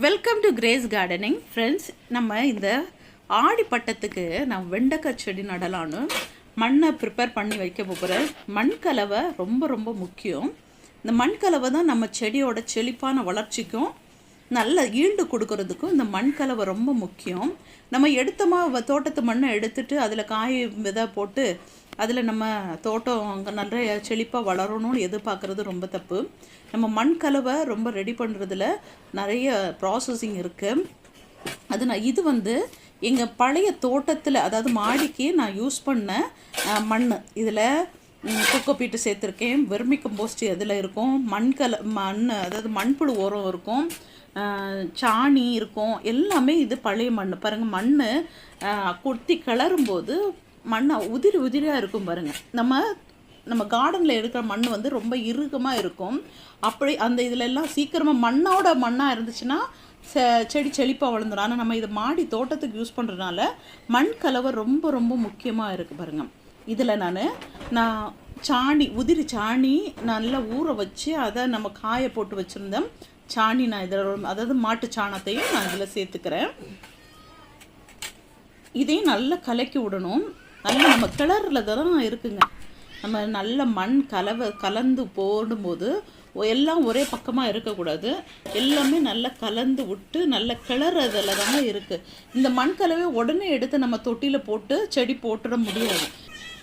Welcome to Grace gardening friends நம்ம இந்த ஆடி பட்டத்துக்கு நான் வெண்டைக்காய் செடி நடலான்னு மண்ணை ப்ரிப்பேர் பண்ணி வைக்க போகிறேன் மண் கலவை ரொம்ப ரொம்ப முக்கியம். இந்த மண் கலவை தான் நம்ம செடியோட செழிப்பான வளர்ச்சிக்கும் நல்ல ஈல்டு கொடுக்கறதுக்கும் இந்த மண் கலவை ரொம்ப முக்கியம். நம்ம எடுத்தோமா வ- தோட்டத்து மண்ணை எடுத்துட்டு அதில் காய் விதை போட்டு அதில் நம்ம தோட்டம் அங்கே நல்ல செழிப்பாக வளரணும்னு எதிர்பார்க்குறது ரொம்ப தப்பு. நம்ம மண் கலவை ரொம்ப ரெடி பண்ணுறதுல நிறைய ப்ராசஸிங் இருக்குது அது நான் இது வந்து எங்கள் பழைய தோட்டத்தில் அதாவது மாடிக்கு நான் யூஸ் பண்ண மண் இதில் குக்கப்பீட்டு சேர்த்துருக்கேன். வெர்மி கம்போஸ்ட் இதில் இருக்கும்? மண் கல மண் அதாவது மண்புழு உரம் இருக்கும். சாணி இருக்கும். எல்லாமே இது பழைய மண் பாருங்கள் மண் குத்தி கிளறும்போது மண் உதிரி உதிரியாக இருக்கும் பாருங்கள் நம்ம நம்ம கார்டனில் எடுக்கிற மண் வந்து ரொம்ப இறுக்கமாக இருக்கும். அப்படி அந்த இதிலெல்லாம் சீக்கிரமாக மண்ணோட மண்ணாக இருந்துச்சுன்னா செ- செடி செழிப்பாக வளர்ந்துடும் ஆனால் நம்ம இதை மாடி தோட்டத்துக்கு யூஸ் பண்ணுறதுனால மண் கலவை ரொம்ப ரொம்ப முக்கியமாக இருக்குது பாருங்க. இதில் நான் நான் சாணி உதிரி சாணி நல்லா ஊற வச்சு அதை நம்ம காய போட்டு வச்சுருந்தேன். சாணி நான் இதில் அதாவது மாட்டு சாணத்தையும் நான் இதில் சேர்த்துக்கிறேன். இதையும் நல்லா கலக்கி விடணும். நல்லா நம்ம கிளறில் தான் இருக்குங்க. நம்ம நல்ல மண் கலவை கலந்து போடும்போது எல்லாம் ஒரே பக்கமாக இருக்கக்கூடாது. எல்லாமே நல்லா கலந்து விட்டு நல்ல கிளறதில் தாங்க இருக்குது இந்த மண் கலவை உடனே எடுத்து நம்ம தொட்டியில் போட்டு செடி போட்டுட முடியாது.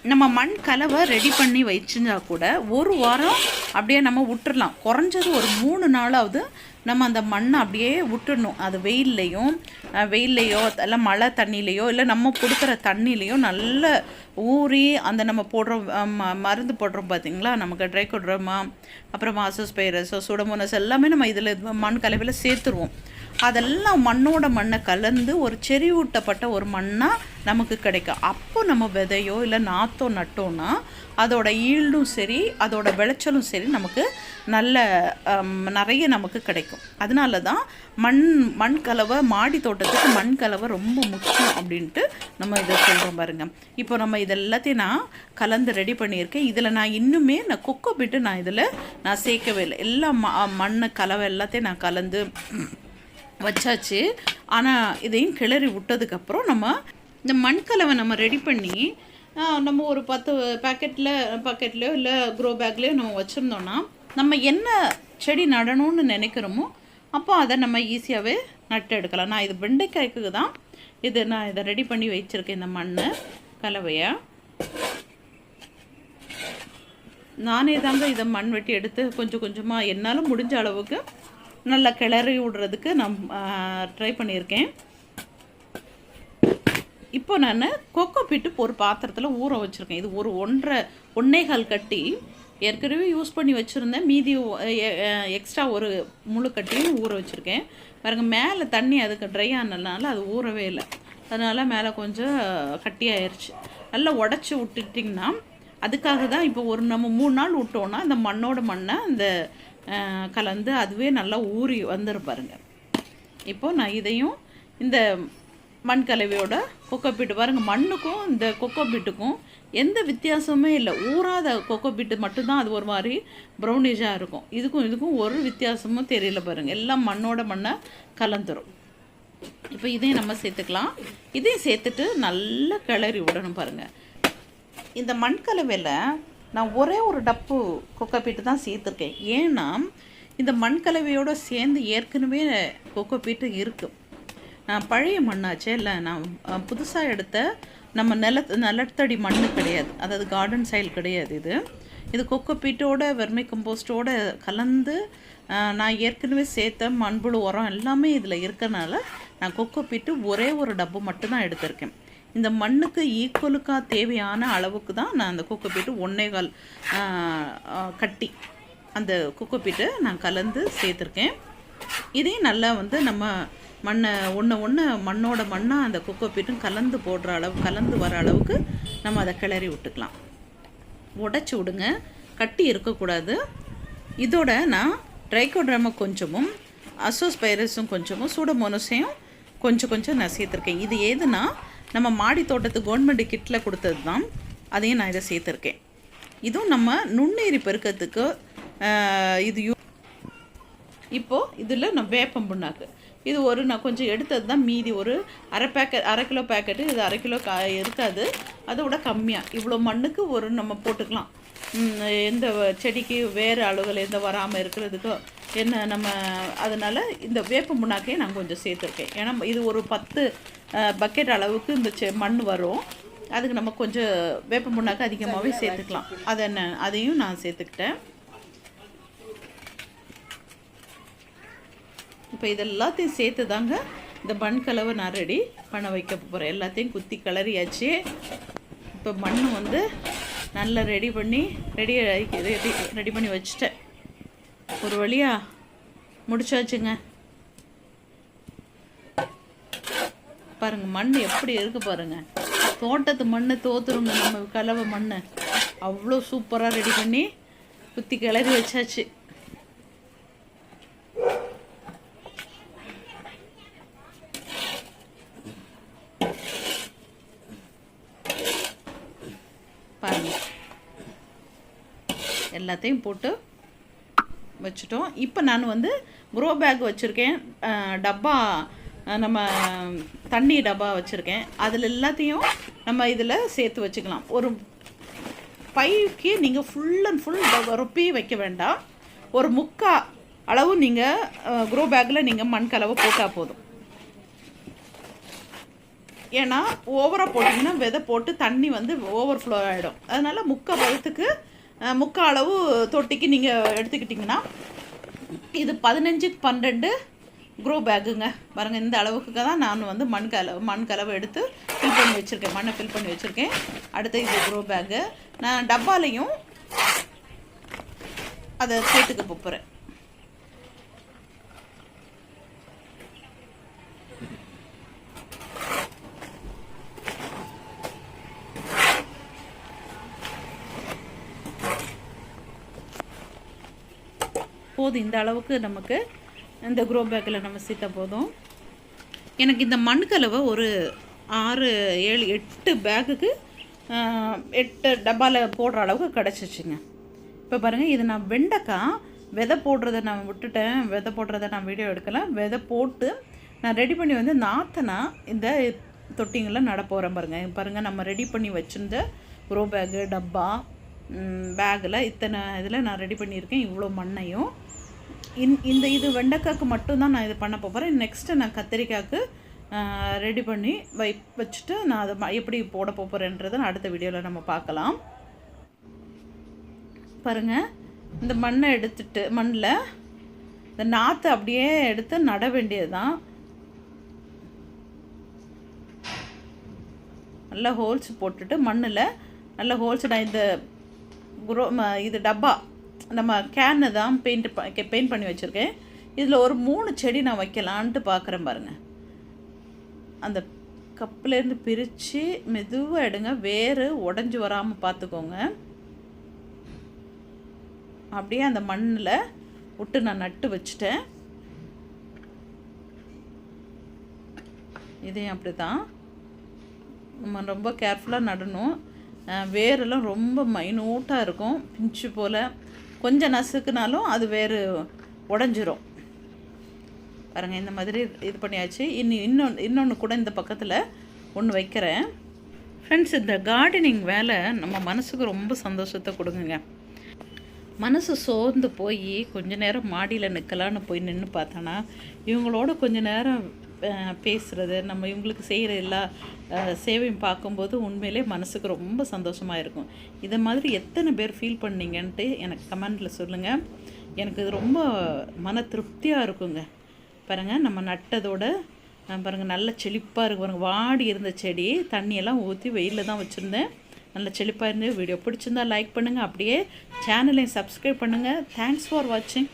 நம்ம மண் கலவை ரெடி பண்ணி வச்சிருந்தா கூட ஒரு வாரம் அப்படியே நம்ம விட்டுறலாம். குறைஞ்சது ஒரு மூணு நாளாவது நம்ம அந்த மண்ணை அப்படியே விட்டுடணும். அது வெயில்லையும் வெயில்லையோ இல்லை மழை தண்ணியிலையோ இல்லை நம்ம கொடுக்குற தண்ணியிலையோ நல்ல ஊறி அந்த நம்ம போடுறோம் ம- மருந்து போடுறோம் பார்த்தீங்களா? நமக்கு ட்ரைகோட்ரமா அப்புறம் மாசோஸ்பைரஸோ சுடமோனஸ் எல்லாமே நம்ம இதில் மண் கலவையில் சேர்த்துருவோம். அதெல்லாம் மண்ணோட மண்ணை கலந்து ஒரு செறிவூட்டப்பட்ட ஒரு மண்ணாக நமக்கு கிடைக்கும். அப்போ நம்ம விதையோ இல்லை நாத்தோ நட்டோன்னா அதோட ஈல்டும் சரி அதோட விளைச்சலும் சரி நமக்கு நல்ல நிறைய நமக்கு கிடைக்கும். அதனால தான் மண் மண் கலவை மாடி தோட்டத்துக்கு மண் கலவை ரொம்ப முக்கியம் அப்படின்ட்டு நம்ம இதை சொல்கிறோம் பாருங்க. இப்போ நம்ம இது எல்லாத்தையும் நான் கலந்து ரெடி பண்ணியிருக்கேன். இதில் நான் இன்னுமே நான் கொக்கோ பிட்டு நான் இதில் நான் சேர்க்கவே இல்லை. எல்லாம் ம மண் கலவை எல்லாத்தையும் நான் கலந்து வச்சாச்சு. ஆனால் இதையும் கிளறி விட்டதுக்கப்புறம் நம்ம இந்த மண்கலவை நம்ம ரெடி பண்ணி நம்ம ஒரு பத்து பேக்கெட்டில் பாக்கெட்லேயோ இல்லை க்ரோ பேக்லேயோ நம்ம வச்சுருந்தோன்னா நம்ம என்ன செடி நடணும்னு நினைக்கிறோமோ அப்போ அதை நம்ம ஈஸியாகவே நட்டு எடுக்கலாம். நான் இது வெண்டைக்காய்க்கு தான் இது நான் இதை ரெடி பண்ணி வச்சுருக்கேன் இந்த மண் கலவையை. நானே தாங்க இதை மண் வெட்டி எடுத்து கொஞ்சம் கொஞ்சமாக என்னால் முடிஞ்ச அளவுக்கு நல்லா கிளறி விடுறதுக்கு நான் ட்ரை பண்ணியிருக்கேன். இப்போ நான் கொக்கோ பிட்டு ஒரு பாத்திரத்தில் ஊற வச்சுருக்கேன். இது ஒரு ஒன்றரை ஒன்னேகால் கட்டி ஏற்கனவே யூஸ் பண்ணி வச்சுருந்தேன். மீதி எக்ஸ்ட்ரா ஒரு முழு கட்டியும் ஊற வச்சுருக்கேன். பாருங்க மேலே தண்ணி அதுக்கு ட்ரை ஆனதுனால அது ஊறவே இல்லை. அதனால் மேலே கொஞ்சம் கட்டியாயிருச்சு. நல்லா உடச்சி விட்டுட்டிங்கன்னா அதுக்காக தான் இப்போ ஒரு நம்ம மூணு நாள் விட்டோன்னா அந்த மண்ணோட மண்ணை அந்த கலந்து அதுவே நல்லா ஊறி வந்துரு பாருங்க. இப்போ நான் இதையும் இந்த மண் கலவையோட கொக்கோ பீட்டு பாருங்கள் மண்ணுக்கும் இந்த கொக்கோ பீட்டுக்கும் எந்த வித்தியாசமுமே இல்லை. ஊறாத கொக்கோ பீட்டு மட்டும்தான் அது ஒரு மாதிரி ப்ரௌனிஷாக இருக்கும். இதுக்கும் இதுக்கும் ஒரு வித்தியாசமும் தெரியல பாருங்கள் எல்லாம் மண்ணோட மண்ணை கலந்துரும். இப்போ இதையும் நம்ம சேர்த்துக்கலாம். இதையும் சேர்த்துட்டு நல்லா கிளறி விடணும் பாருங்கள் இந்த மண் கலவையில் நான் ஒரே ஒரு டப்பு கொக்கோ பீட்டு தான் சேர்த்துருக்கேன். ஏன்னா இந்த மண் கலவையோட சேர்ந்து ஏற்கனவே கொக்கோபீட்டு இருக்குது பழைய மண்ணாச்சே இல்லை நான் புதுசாக எடுத்த நம்ம நில நிலத்தடி மண் கிடையாது. அதாவது கார்டன் சைல் கிடையாது இது. இது கொக்கோபீட்டோட வெர்மி கம்போஸ்டோட கலந்து நான் ஏற்கனவே சேர்த்த மண்புழு உரம் எல்லாமே இதில் இருக்கறனால நான் கொக்கோபீட்டு ஒரே ஒரு டப்பு மட்டும்தான் எடுத்திருக்கேன். இந்த மண்ணுக்கு ஈக்குவலுக்காக தேவையான அளவுக்கு தான் நான் அந்த கொக்கோபீட்டு ஒன்னே கால் கட்டி அந்த கொக்கோபீட்டை நான் கலந்து சேர்த்துருக்கேன். இதையும் நல்லா வந்து நம்ம மண்ணை ஒன்று ஒன்று மண்ணோட மண்ணாக அந்த கொக்கோ பீட்டும் கலந்து போடுற அளவு கலந்து வர அளவுக்கு நம்ம அதை கிளறி விட்டுக்கலாம். உடச்சி விடுங்க. கட்டி இருக்கக்கூடாது. இதோட நான் ட்ரைகோட்ராமா கொஞ்சமும் அசோஸ்பைரஸும் கொஞ்சமும் சூடமோனஸையும் கொஞ்சம் கொஞ்சம் நான் சேர்த்துருக்கேன் இது எதுனா நம்ம மாடி தோட்டத்து கவர்மெண்ட் கிட்டில் கொடுத்தது தான். அதையும் நான் இதை சேர்த்துருக்கேன். இதுவும் நம்ம நுண்ணீரி பெருக்கத்துக்கு இது யூ இப்போது இதில் நான் வேப்பம் புண்ணாக்கு இது ஒரு நான் கொஞ்சம் எடுத்தது தான் மீதி. ஒரு அரை பேக்கெட் அரை கிலோ பேக்கெட்டு இது அரை கிலோ கா இருக்காது அதை விட கம்மியாக இவ்வளோ மண்ணுக்கு ஒரு நம்ம போட்டுக்கலாம். எந்த செடிக்கு வேறு அளவுகள் எந்த வராமல் இருக்கிறதுக்கோ என்ன நம்ம அதனால் இந்த வேப்ப முன்னாக்கையும் நான் கொஞ்சம் சேர்த்துருக்கேன். ஏன்னா இது ஒரு பத்து பக்கெட் அளவுக்கு இந்த செ மண் வரும். அதுக்கு நம்ம கொஞ்சம் வேப்ப முன்னாக்கு அதிகமாகவே சேர்த்துக்கலாம். அதை என்ன? அதையும் நான் சேர்த்துக்கிட்டேன். இப்போ இதெல்லாத்தையும் சேர்த்து தாங்க இந்த மண் கலவை நான் ரெடி பண்ண வைக்க போகிறேன் எல்லாத்தையும் குத்தி கிளறியாச்சு. இப்போ மண் வந்து நல்லா ரெடி பண்ணி ரெடி ரெடி ரெடி பண்ணி வச்சுட்டேன். ஒரு வழியாக முடிச்சாச்சுங்க. பாருங்கள் மண் எப்படி இருக்குது பாருங்க. தோட்டத்து மண் தோத்துருங்க நம்ம கலவை மண் அவ்வளோ சூப்பராக ரெடி பண்ணி குத்தி கிளறி வச்சாச்சு பாருங்க எல்லாத்தையும் போட்டு வச்சுட்டோம். இப்போ நான் வந்து க்ரோ பேக் வச்சுருக்கேன். டப்பா நம்ம தண்ணி டப்பா வச்சுருக்கேன். அதில் எல்லாத்தையும் நம்ம இதில் சேர்த்து வச்சுக்கலாம். ஒரு பைக்கு நீங்கள் ஃபுல் அண்ட் ஃபுல் ரொப்பி வைக்க வேண்டாம். ஒரு முக்கா அளவு நீங்கள் க்ரோ பேக்கில் நீங்கள் மண் கலவை போட்டால் போதும். ஏன்னா ஓவராக போட்டிங்கன்னா விதை போட்டு தண்ணி வந்து ஓவர் ஃப்ளோ ஆகிடும் அதனால் முக்கால் பழத்துக்கு முக்கால் அளவு தொட்டிக்கு நீங்கள் எடுத்துக்கிட்டிங்கன்னா இது பதினஞ்சுக்கு பன்னெண்டு க்ரோ பேக்குங்க பாருங்கள் இந்த அளவுக்கு தான் நான் வந்து மண் கலவை மண் கலவை எடுத்து ஃபில் பண்ணி வச்சுருக்கேன். மண்ணை ஃபில் பண்ணி வச்சுருக்கேன். அடுத்து இது க்ரோ பேக்கு நான் டப்பாலையும் அதை சேர்த்துக்க போகிறேன் போதும் இந்த அளவுக்கு நமக்கு இந்த க்ரோ பேக்கில் நம்ம சீத்த போதும். எனக்கு இந்த மண்கலவை ஒரு ஆறு ஏழு எட்டு பேக்குக்கு எட்டு டப்பாவில் போடுற அளவுக்கு கிடச்சிச்சுங்க. இப்போ பாருங்கள் இது நான் வெண்டைக்காய் விதை போடுறத நான் விட்டுட்டேன். விதை போடுறத நான் வீடியோ எடுக்கலாம் விதை போட்டு நான் ரெடி பண்ணி வந்து நாத்தனா இந்த தொட்டிங்களில் நட போகிறேன் பாருங்கள் பாருங்கள் நம்ம ரெடி பண்ணி வச்சுருந்த க்ரோ பேக்கு டப்பா பேக்கில் இத்தனை இதில் நான் ரெடி பண்ணியிருக்கேன். இவ்வளோ மண்ணையும். இன் இந்த இது வெண்டைக்காய்க்கு மட்டும்தான் நான் இது பண்ண போகிறேன் நெக்ஸ்ட்டு நான் கத்திரிக்காய்க்கு ரெடி பண்ணி வை வச்சுட்டு நான் அதை ம- எப்படி போட போகிறேன்றதை நான் அடுத்த வீடியோவில் நம்ம பார்க்கலாம். பாருங்கள் இந்த மண்ணை எடுத்துட்டு மண்ணில் இந்த நாற்றை அப்படியே எடுத்து நட வேண்டியது தான் நல்லா ஹோல்ஸ் போட்டுட்டு மண்ணில் நல்ல ஹோல்ஸ் நான் இந்த குரோ ம- இது டப்பா நம்ம கேனை தான் பெயிண்ட் பெயிண்ட் பண்ணி வச்சுருக்கேன். இதில் ஒரு மூணு செடி நான் வைக்கலான்ட்டு பார்க்குறேன் பாருங்கள் அந்த கப்புலேருந்து பிரித்து மெதுவாக எடுங்க. வேறு உடஞ்சி வராமல் பார்த்துக்கோங்க அப்படியே அந்த மண்ணில் விட்டு நான் நட்டு வச்சுட்டேன். இதையும் அப்படி தான் நம்ம ரொம்ப கேர்ஃபுல்லாக நடணும். வேரெல்லாம் ரொம்ப மைனூட்டாக இருக்கும். பிஞ்சு போல். கொஞ்சம் நசுக்குனாலும் அது வேறு உடஞ்சிரும். பாருங்கள் இந்த மாதிரி இது பண்ணியாச்சு. இனி இன்னொன்று இன்னொன்று கூட இந்த பக்கத்தில் ஒன்று வைக்கிறேன். ஃப்ரெண்ட்ஸ் இந்த கார்டனிங் வேலை நம்ம மனசுக்கு ரொம்ப சந்தோஷத்தை கொடுங்குங்க மனசு சோர்ந்து போய் கொஞ்ச நேரம் மாடியில் நிற்கலான்னு போய் நின்று பார்த்தோன்னா இவங்களோட கொஞ்ச நேரம் பேசுகிறது நம்ம இவங்களுக்கு செய்கிற எல்லா சேவையும் பார்க்கும்போது உண்மையிலே மனசுக்கு ரொம்ப சந்தோஷமாக இருக்கும். இதை மாதிரி எத்தனை பேர் ஃபீல் பண்ணீங்கன்ட்டு எனக்கு கமெண்டில் சொல்லுங்கள் எனக்கு இது ரொம்ப மன திருப்தியாக இருக்குங்க. பாருங்கள் நம்ம நட்டதோட பாருங்கள் நல்ல செழிப்பாக இருக்கு. பாருங்கள் வாடி இருந்த செடி தண்ணியெல்லாம் ஊற்றி வெயிலில் தான் வச்சுருந்தேன். நல்ல செழிப்பாக இருந்து வீடியோ பிடிச்சிருந்தா லைக் பண்ணுங்கள் அப்படியே சேனலையும் சப்ஸ்கிரைப் பண்ணுங்கள் தேங்க்ஸ் ஃபார் வாட்சிங்